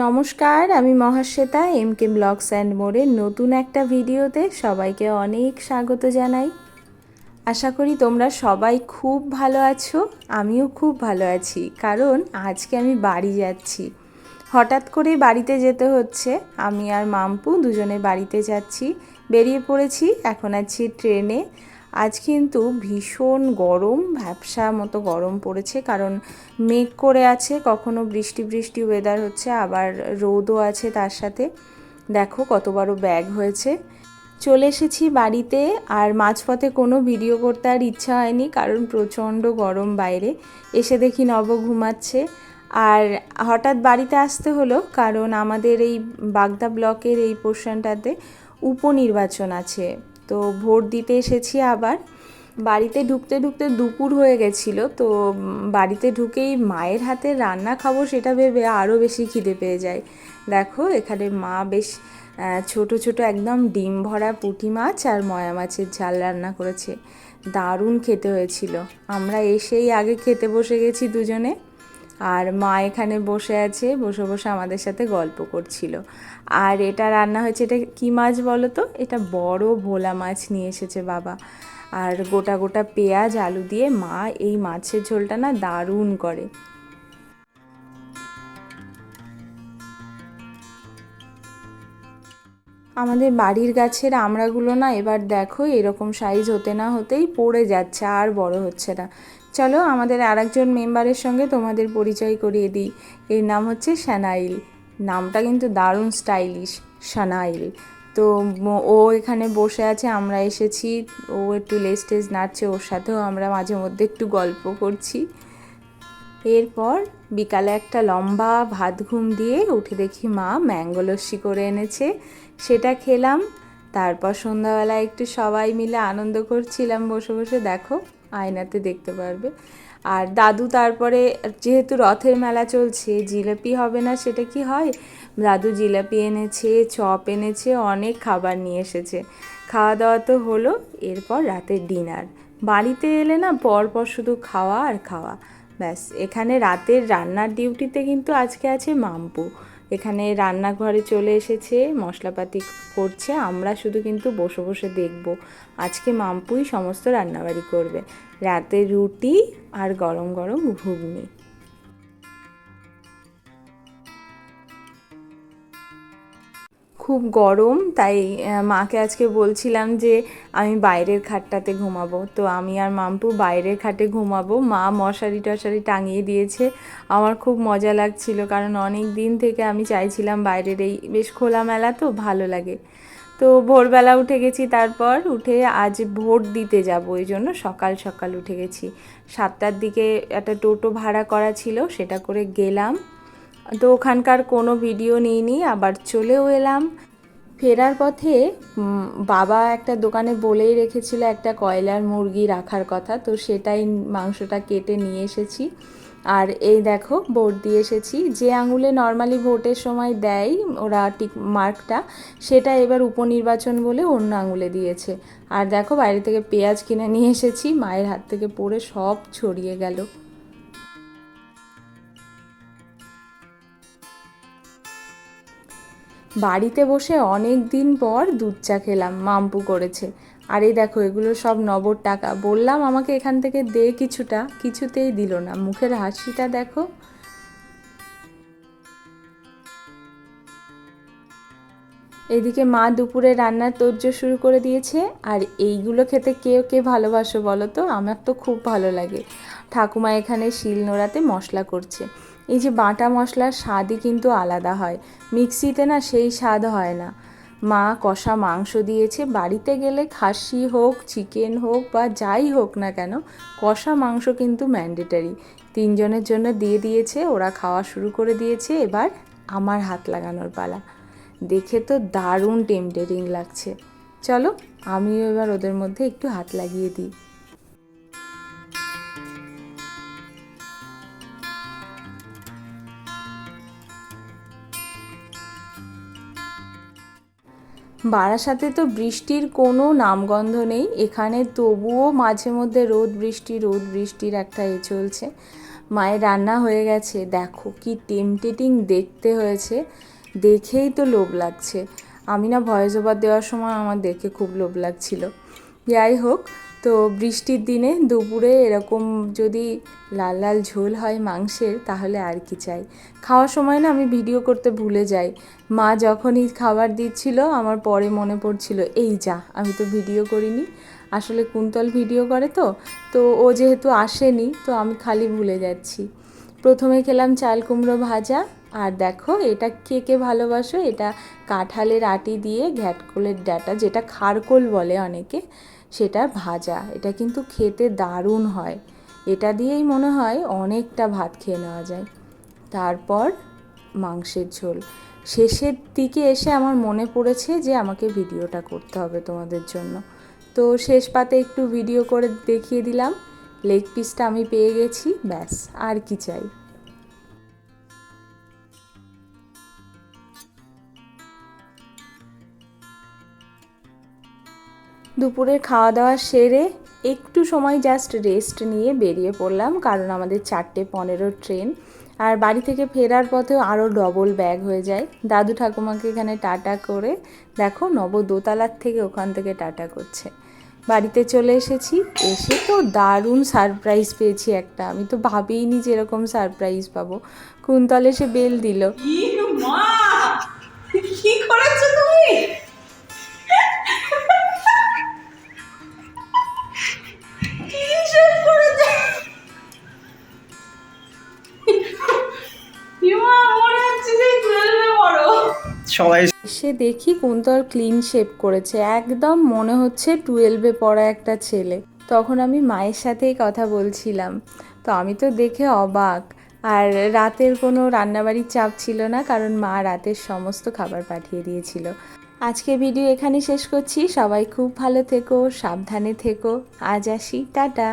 নমস্কার, আমি Mahasweta M K vlogs and মোড়ের নতুন একটা ভিডিওতে সবাইকে অনেক স্বাগত জানাই। আশা করি তোমরা সবাই খুব ভালো আছো, আমিও খুব ভালো আছি, কারণ আজকে আমি বাড়ি যাচ্ছি। হঠাৎ করে বাড়িতে যেতে হচ্ছে, আমি আর মাম্পু দুজনে বাড়িতে যাচ্ছি, বেরিয়ে পড়েছি, এখন আছি ট্রেনে। আজ কিন্তু ভীষণ গরম, ভ্যাবসা মতো গরম পড়েছে, কারণ মেঘ করে আছে, কখনো বৃষ্টি বৃষ্টি ওয়েদার হচ্ছে, আবার রোদও আছে তার সাথে। দেখো কত বড় ব্যাগ হয়েছে। চলে এসেছি বাড়িতে, আর মাঝপথে কোনো ভিডিও করতে আর ইচ্ছা হয়নি, কারণ প্রচণ্ড গরম বাইরে। এসে দেখি নব ঘুমাচ্ছে। আর হঠাৎ বাড়িতে আসতে হলো, কারণ আমাদের এই বাগদা ব্লকের এই পোর্শনটাতে উপনির্বাচন আছে। তো ভোট দিতে এসেছি আবার। বাড়িতে ঢুকতে ঢুকতে দুপুর হয়ে গেছিল, তো বাড়িতে ঢুকেই মায়ের হাতে রান্না খাব সেটা ভেবে আরও বেশি খিদে পেয়ে যায়। দেখো, এখানে মা বেশ ছোট ছোট একদম ডিম ভরা পুঁটি মাছ আর ময়া মাছের ঝাল রান্না করেছে। দারুণ খেতে হয়েছিল। আমরা এসেই আগে খেতে বসে গেছি দুজনে। আর মা এখানে বসে আছে, বসে বসে আমাদের সাথে গল্প করছিল। আর এটা রান্না হয়েছে, এটা কী মাছ বলো তো? এটা বড় ভোলা মাছ নিয়ে এসেছে বাবা। আর গোটা গোটা পেঁয়াজ, আলু দিয়ে মা এই মাছের ঝোলটা না দারুণ করে। আমাদের বাড়ির গাছের আমড়াগুলো না এবার দেখো এরকম সাইজ হতে না হতেই পড়ে যাচ্ছে, আর বড় হচ্ছে না। চলো আমাদের আরেকজন মেম্বারের সঙ্গে তোমাদের পরিচয় করিয়ে দিই। এর নাম হচ্ছে সানাইল নামটা কিন্তু দারুণ স্টাইলিশ সানাইল তো ও এখানে বসে আছে, আমরা এসেছি। ও একটু লেজ টেজ নাড়ছে ওর সাথেও আমরা মাঝে মধ্যে একটু গল্প করছি। এরপর বিকালে একটা লম্বা ভাত ঘুম দিয়ে উঠে দেখি মা ম্যাঙ্গো লস্যি করে এনেছে। সেটা খেলাম, তারপর সন্ধ্যাবেলায় একটু সবাই মিলে আনন্দ করছিলাম, বসে বসে দেখো। আয়নাতে দেখতে পারবে। আর দাদু তারপরে, যেহেতু রথের মেলা চলছে, জিলাপি হবে না, সেটা কি হয়? দাদু জিলাপি এনেছে, চপ এনেছে, অনেক খাবার নিয়ে এসেছে। খাওয়া দাওয়া তো হলো, এরপর রাতের ডিনার। বাড়িতে এলে না, পরপর শুধু খাওয়া আর খাওয়া। ব্যাস, এখানে রাতের রান্নার ডিউটিতে কিন্তু আজকে আছে মাম্পু। এখানে রান্নাঘরে চলে এসেছে, মশলাপাতি করছে, আমরা শুধু কিন্তু বসে বসে দেখব। আজকে মাম্পুই সমস্ত রান্নাবাড়ি করবে, রাতে রুটি আর গরম গরম ঘুগনি। খুব গরম, তাই মাকে আজকে বলছিলাম যে আমি বাইরের খাটটাতে ঘুমাবো। তো আমি আর মাম্পু বাইরের খাটে ঘুমাবো। মা মশারি টশারি টাঙিয়ে দিয়েছে। আমার খুব মজা লাগছিল, কারণ অনেক দিন থেকে আমি চাইছিলাম বাইরের এই বেশ খোলামেলা তো, ভালো লাগে। তো ভোরবেলা উঠে গেছি, তারপর উঠে আজ ভোট দিতে যাব ওই জন্য সকাল সকাল উঠে গেছি। সাতটার দিকে একটা টোটো ভাড়া করা ছিল, সেটা করে গেলাম। তো ওখানকার কোনো ভিডিও নিইনি, আবার চলেও এলাম। ফেরার পথে বাবা একটা দোকানে বলেই রেখেছিল একটা কয়লার মুরগি রাখার কথা, তো সেটাই মাংসটা কেটে নিয়ে এসেছি। আর এই দেখো, ভোট দিয়ে এসেছি। যে আঙুলে নর্মালি ভোটের সময় দেয় ওরা টিক, মার্কটা, সেটা এবার উপনির্বাচন বলে অন্য আঙুলে দিয়েছে। আর দেখো, বাইরে থেকে পেঁয়াজ কিনে নিয়ে এসেছি, মায়ের হাত থেকে পড়ে সব ছড়িয়ে গেল। বাড়িতে বসে অনেক দিন পর দুধ চা খেলাম, মাম্পু করেছে। আর এই দেখো, এগুলো সব নবর টাকা। বললাম আমাকে এখান থেকে দে কিছুটা, কিছুতেই দিল না। মুখের হাসিটা দেখো। এদিকে মা দুপুরে রান্নার তোর্য শুরু করে দিয়েছে। আর এইগুলো খেতে কেউ কে ভালোবাসো বলো তো? আমার তো খুব ভালো লাগে। ঠাকুমা এখানে শিল নোড়াতে মশলা করছে। এই যে বাটা মশলার স্বাদই কিন্তু আলাদা হয়। মিক্সিতে না সেই স্বাদ হয় না। মা কষা মাংস দিয়েছে, বাড়িতে গেলে খাসি হোক, চিকেন হোক বা যাই হোক না কেন, কষা মাংস কিন্তু ম্যান্ডেটারি। তিনজনের জন্য দিয়ে দিয়েছে, ওরা খাওয়া শুরু করে দিয়েছে, এবার আমার হাত লাগানোর পালা। দেখে তো দারুণ টেম্পটেরিং লাগছে। চলো, আমিও এবার ওদের মধ্যে একটু হাত লাগিয়ে দিই। বারাসাতে তো বৃষ্টির কোনো নামগন্ধ নেই, এখানে তবুও মাঝে মধ্যে রোদ বৃষ্টি, রোদ বৃষ্টির একটা এ চলছে। মায়ের রান্না হয়ে গেছে। দেখো কি টেমটেটিং দেখতে হয়েছে। দেখেই তো লোভ লাগছে। আমি না ভয়েস ওভার দেওয়ার সময় আমার দেখে খুব লোভ লাগছিল। যাই হোক তো বৃষ্টির দিনে দুপুরে এরকম যদি লাল লাল ঝোল হয় মাংসের, তাহলে আর কি চাই। খাওয়ার সময় না আমি ভিডিও করতে ভুলে যাই। মা যখনই খাবার দিচ্ছিল, আমার পরে মনে পড়ছিল, এই যা, আমি তো ভিডিও করিনি। আসলে কুন্তল ভিডিও করে তো তো ও যেহেতু আসেনি, তো আমি খালি ভুলে যাচ্ছি। প্রথমে খেলাম চাল কুমড়ো ভাজা, আর দেখো এটা কে কে ভালোবাসো, এটা কাঁঠালের আটি দিয়ে ঘ্যাটকোলের ডাটা, যেটা খারকোল বলে অনেকে। সেটা ভাজা। এটা কিন্তু খেতে দারুণ হয়। এটা দিয়েই মনে হয় অনেকটা ভাত খেয়ে নেওয়া যায়। তারপর মাংসের ঝোল। শেষের দিকে এসে আমার মনে পড়েছে যে আমাকে ভিডিওটা করতে হবে তোমাদের জন্য। তো শেষ পাতে একটু ভিডিও করে দেখিয়ে দিলাম। লেগ পিসটা আমি পেয়ে গেছি। ব্যাস, আর কি চাই? দুপুরের খাওয়া দাওয়া সেরে একটু সময় জাস্ট রেস্ট নিয়ে বেরিয়ে পড়লাম, কারণ আমাদের চারটে পনেরো ট্রেন আর বাড়ি থেকে ফেরার পথেও আরও ডবল ব্যাগ হয়ে যায়। দাদু ঠাকুমাকে এখানে টাটা করে, দেখো নব দোতলার থেকে ওখান থেকে টাটা করছে। বাড়িতে চলে এসেছি, এসে তো দারুণ সারপ্রাইজ পেয়েছি একটা। আমি তো ভাবিনি যে এরকম সারপ্রাইজ পাবো। কুন্তল এসে বেল দিল। কি করেছ তুমি? সবাই এসে দেখি কুন্তল ক্লিন শেপ করেছে। একদম মনে হচ্ছে টুয়েলভে পড়া একটা ছেলে। তখন আমি মায়ের সাথেই কথা বলছিলাম। তো আমি তো দেখে অবাক। আর রাতের কোনো রান্নাবাড়ির চাপ ছিল না, কারণ মা রাতের সমস্ত খাবার পাঠিয়ে দিয়েছিল। আজকে ভিডিও এখানে শেষ করছি। সবাই খুব ভালো থেকো, সাবধানে থেকো। আজ আসি। টাটা।